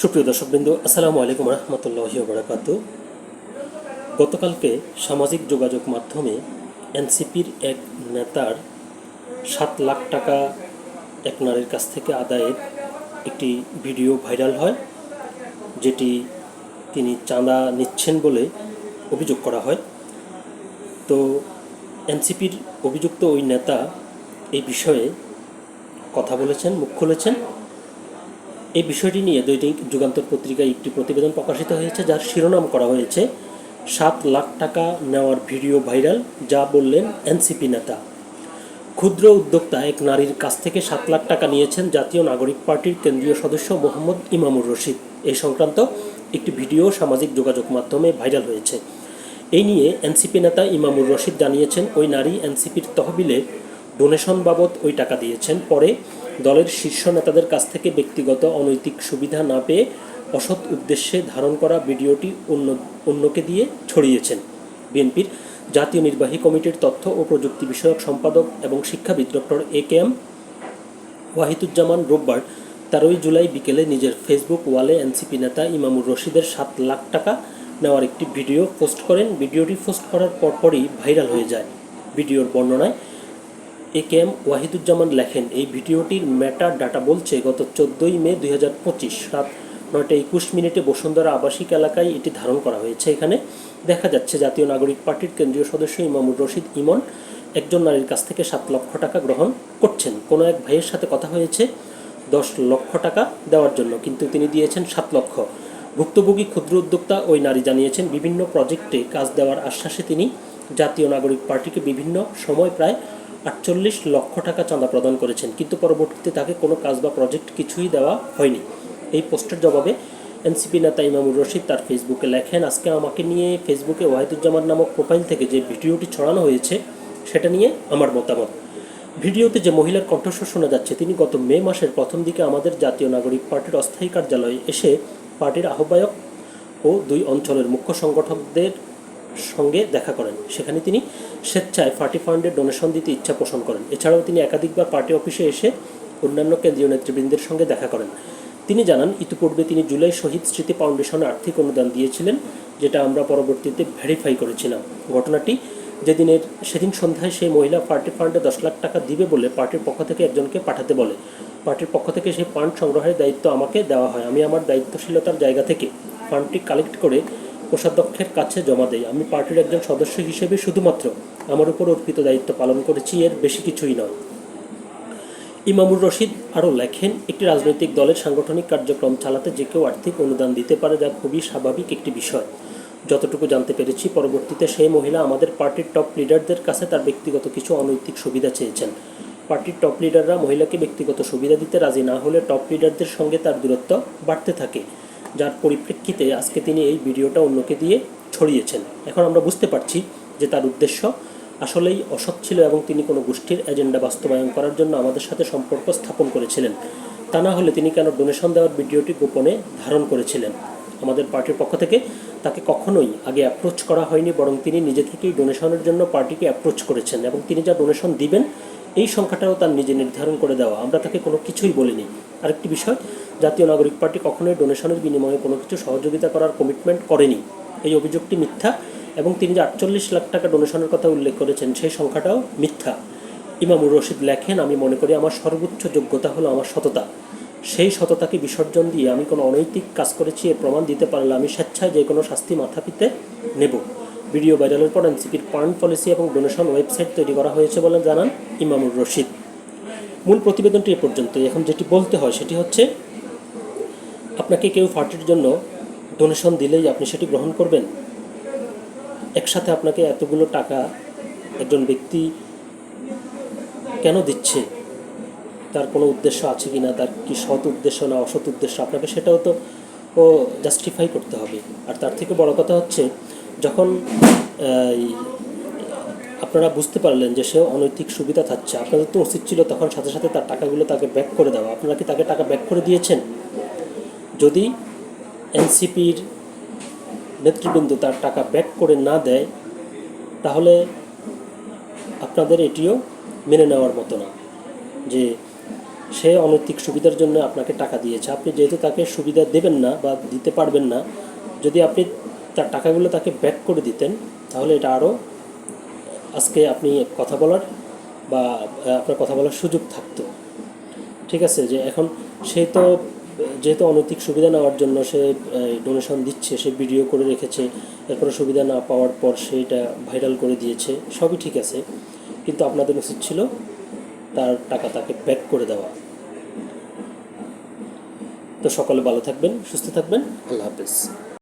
সুপ্রিয় দর্শকবৃন্দ, আসসালামু আলাইকুম রহমতুল্লাহি বরাকাত গতকালকে সামাজিক যোগাযোগ মাধ্যমে এনসিপির এক নেতার সাত লাখ টাকা এক নারীর কাছ থেকে আদায়ের একটি ভিডিও ভাইরাল হয়, যেটি তিনি চাঁদা নিচ্ছেন বলে অভিযোগ করা হয়। তো এনসিপির অভিযুক্ত ওই নেতা এই বিষয়ে কথা বলেছেন, মুখ খুলেছেন। এই বিষয়টি নিয়ে দৈনিক যুগান্তর পত্রিকায় একটি প্রতিবেদন প্রকাশিত হয়েছে, যার শিরোনাম করা হয়েছে, সাত লাখ টাকা নেওয়ার ভিডিও ভাইরাল, যা বললেন এনসিপি নেতা। ক্ষুদ্র উদ্যোক্তা এক নারীর কাছ থেকে সাত লাখ টাকা নিয়েছেন জাতীয় নাগরিক পার্টির কেন্দ্রীয় সদস্য মোহাম্মদ ইমামুর রশিদ। এই সংক্রান্ত একটি ভিডিও সামাজিক যোগাযোগ মাধ্যমে ভাইরাল হয়েছে। এই নিয়ে এনসিপি নেতা ইমামুর রশিদ জানিয়েছেন, ওই নারী এনসিপির তহবিলে ডোনেশন বাবদ ওই টাকা দিয়েছেন। পরে দলের শীর্ষ নেতাদের কাছ থেকে ব্যক্তিগত অনৈতিক সুবিধা না পেয়ে অসৎ উদ্দেশ্যে ধারণ করা ভিডিওটি অন্য, অন্যকে দিয়ে ছড়িয়েছেন। বিএনপির জাতীয় নির্বাহী কমিটির তথ্য ও প্রযুক্তি বিষয়ক সম্পাদক এবং শিক্ষাবিদ doctor A K M Wahiduzzaman রোববার তেরোই জুলাই বিকেলে নিজের ফেসবুক ওয়ালে এনসিপি নেতা ইমামুর রশিদের সাত লাখ টাকা নেওয়ার একটি ভিডিও পোস্ট করেন। ভিডিওটি পোস্ট করার পরপরই ভাইরাল হয়ে যায়। ভিডিওর বর্ণনায় এ কে এম ওয়াহিদুজ্জামান লেখেন, এই ভিডিওটির ম্যাটার ডাটা বলছে, গত চোদ্দোই মে দুই হাজার পঁচিশ রাত নয়টা একুশ মিনিটে বসুন্ধরা আবাসিক এলাকায় এটি ধারণ করা হয়েছে। এখানে দেখা যাচ্ছে জাতীয় নাগরিক পার্টির কেন্দ্রীয় সদস্য ইমামুর রশিদ ইমন, একজন নারীর কাছ থেকে সাত লক্ষ টাকা গ্রহণ করছেন। কোনো এক ভাইয়ের সাথে কথা হয়েছে, দশ লক্ষ টাকা দেওয়ার জন্য, কিন্তু তিনি দিয়েছেন সাত লক্ষ। ভুক্তভোগী ক্ষুদ্র উদ্যোক্তা ওই নারী জানিয়েছেন, বিভিন্ন প্রজেক্টে কাজ দেওয়ার আশ্বাসে তিনি জাতীয় নাগরিক পার্টিকে বিভিন্ন সময় প্রায় আটচল্লিশ লক্ষ টাকা চাঁদা প্রদান করেছেন, কিন্তু পরবর্তীতে তাকে কোনো কাজ বা প্রজেক্ট কিছুই দেওয়া হয়নি। এই পোস্টের জবাবে এনসিপি নেতা ইমামুর রশিদ তার ফেসবুকে লেখেন, আজকে আমাকে নিয়ে ফেসবুকে ওয়াহিদুজ্জামান নামক প্রোফাইল থেকে যে ভিডিওটি ছড়ানো হয়েছে, সেটা নিয়ে আমার মতামত। ভিডিওতে যে মহিলার কণ্ঠস্বর শোনা যাচ্ছে, তিনি গত মে মাসের প্রথম দিকে আমাদের জাতীয় নাগরিক পার্টির অস্থায়ী কার্যালয়ে এসে পার্টির আহ্বায়ক ও দুই অঞ্চলের মুখ্য সংগঠকদের সঙ্গে দেখা করেন। সেখানে তিনি স্বেচ্ছায় পার্টি ফান্ডের ডোনেশন দিতে ইচ্ছা পোষণ করেন। এছাড়াও তিনি একাধিকবার পার্টি অফিসে এসে অন্যান্য কেন্দ্রীয় নেতৃবৃন্দের সঙ্গে দেখা করেন। তিনি জানান, ইতিপূর্বে তিনি জুলাই শহীদ স্মৃতি ফাউন্ডেশনে আর্থিক অনুদান দিয়েছিলেন, যেটা আমরা পরবর্তীতে ভেরিফাই করেছিলাম। ঘটনাটি যেদিনের, সেদিন সন্ধ্যায় সেই মহিলা পার্টি ফান্ডে দশ লাখ টাকা দিবে বলে পার্টির পক্ষ থেকে একজনকে পাঠাতে বলে। পার্টির পক্ষ থেকে সেই ফান্ড সংগ্রহের দায়িত্ব আমাকে দেওয়া হয়। আমি আমার দায়িত্বশীলতার জায়গা থেকে ফান্ডটি কালেক্ট করে কোষাধ্যক্ষের কাছে জমা দেয় আমি পার্টির একজন সদস্য হিসেবে শুধুমাত্র আমার উপর অর্পিত দায়িত্ব পালন করেছি, এর বেশি কিছুই নয়। ইমামুর রশিদ আরও লেখেন, একটি রাজনৈতিক দলের সাংগঠনিক কার্যক্রম চালাতে যে কেউ আর্থিক অনুদান দিতে পারে যা খুবই স্বাভাবিক একটি বিষয়। যতটুকু জানতে পেরেছি, পরবর্তীতে সেই মহিলা আমাদের পার্টির টপ লিডারদের কাছে তার ব্যক্তিগত কিছু অনৈতিক সুবিধা চেয়েছেন। পার্টির টপ লিডাররা মহিলাকে ব্যক্তিগত সুবিধা দিতে রাজি না হলে টপ লিডারদের সঙ্গে তার দূরত্ব বাড়তে থাকে। যার পরিপ্রেক্ষিতে আজকে তিনি এই ভিডিওটা অন্যকে দিয়ে ছড়িয়েছেন। এখন আমরা বুঝতে পারছি যে তার উদ্দেশ্য আসলেই অসৎ ছিল এবং তিনি কোনো গোষ্ঠীর এজেন্ডা বাস্তবায়ন করার জন্য আমাদের সাথে সম্পর্ক স্থাপন করেছিলেন। তা না হলে তিনি কেন ডোনেশন দেওয়ার ভিডিওটি গোপনে ধারণ করেছিলেন? আমাদের পার্টির পক্ষ থেকে তাকে কখনোই আগে অ্যাপ্রোচ করা হয়নি, বরং তিনি নিজে থেকেই ডোনেশনের জন্য পার্টিকে অ্যাপ্রোচ করেছেন এবং তিনি যা ডোনেশন দিবেন, এই সংখ্যাটাও তার নিজে নির্ধারণ করে দেওয়া। আমরা তাকে কোনো কিছুই বলিনি। আরেকটি বিষয়, জাতীয় নাগরিক পার্টি কখনোই ডোনেশনের বিনিময়ে কোনো কিছু সহযোগিতা করার কমিটমেন্ট করেনি। এই অভিযোগটি মিথ্যা। এবং তিনি যে আটচল্লিশ লাখ টাকা ডোনেশনের কথা উল্লেখ করেছেন, সেই সংখ্যাটাও মিথ্যা। ইমামুর রশিদ লেখেন, আমি মনে করি আমার সর্বোচ্চ যোগ্যতা হলো আমার সততা। সেই সততাকে বিসর্জন দিয়ে আমি কোনো অনৈতিক কাজ করেছি, এর প্রমাণ দিতে পারলে আমি স্বেচ্ছায় যে কোনো শাস্তি মাথা পিতে নেব। ভিডিও ভাইরালের পর এনসিপির ফান্ড পলিসি এবং ডোনেশন ওয়েবসাইট তৈরি করা হয়েছে বলে জানান ইমামুর রশিদ। মূল প্রতিবেদনটি এ পর্যন্ত এখন যেটি বলতে হয় সেটি হচ্ছে, আপনাকে কেউ পার্টির জন্য ডোনেশন দিলেই আপনি সেটি গ্রহণ করবেন? একসাথে আপনাকে এতগুলো টাকা একজন ব্যক্তি কেন দিচ্ছে? তার কোনো উদ্দেশ্য আছে কি না তার কি সৎ উদ্দেশ্য না অসৎ উদ্দেশ্য? আপনাকে সেটাও তো ও জাস্টিফাই করতে হবে। আর তার থেকে বড় কথা হচ্ছে, যখন আপনারা বুঝতে পারলেন যে সে অনৈতিক সুবিধা থাকছে, আপনাদের তো উচিত ছিল তখন সাথে সাথে তার টাকাগুলো তাকে ব্যাক করে দেওয়া। আপনারা কি তাকে টাকা ব্যাক করে দিয়েছেন? যদি এনসিপির নেতৃবৃন্দ তার টাকা ব্যাক করে না দেয়, তাহলে আপনাদের এটিও মেনে নেওয়ার মতো না যে সে অনৈতিক সুবিধার জন্য আপনাকে টাকা দিয়েছে। আপনি যেহেতু তাকে সুবিধা দেবেন না বা দিতে পারবেন না, যদি আপনি তার টাকাগুলো তাকে ব্যাক করে দিতেন, তাহলে এটা আরও আজকে আপনি কথা বলার বা আপনার কথা বলার সুযোগ থাকতো। ঠিক আছে, যে এখন সে তো যেহেতু অনৈতিক সুবিধা নেওয়ার জন্য সে ডোনেশন দিচ্ছে, সে ভিডিও করে রেখেছে এরপরে সুবিধা না পাওয়ার পর সে এটা ভাইরাল করে দিয়েছে, সবই ঠিক আছে। কিন্তু আপনাদের উচিত ছিল তার টাকা তাকে ব্যাক করে দেওয়া। তো সকলে ভালো থাকবেন, সুস্থ থাকবেন। আল্লাহ হাফেজ।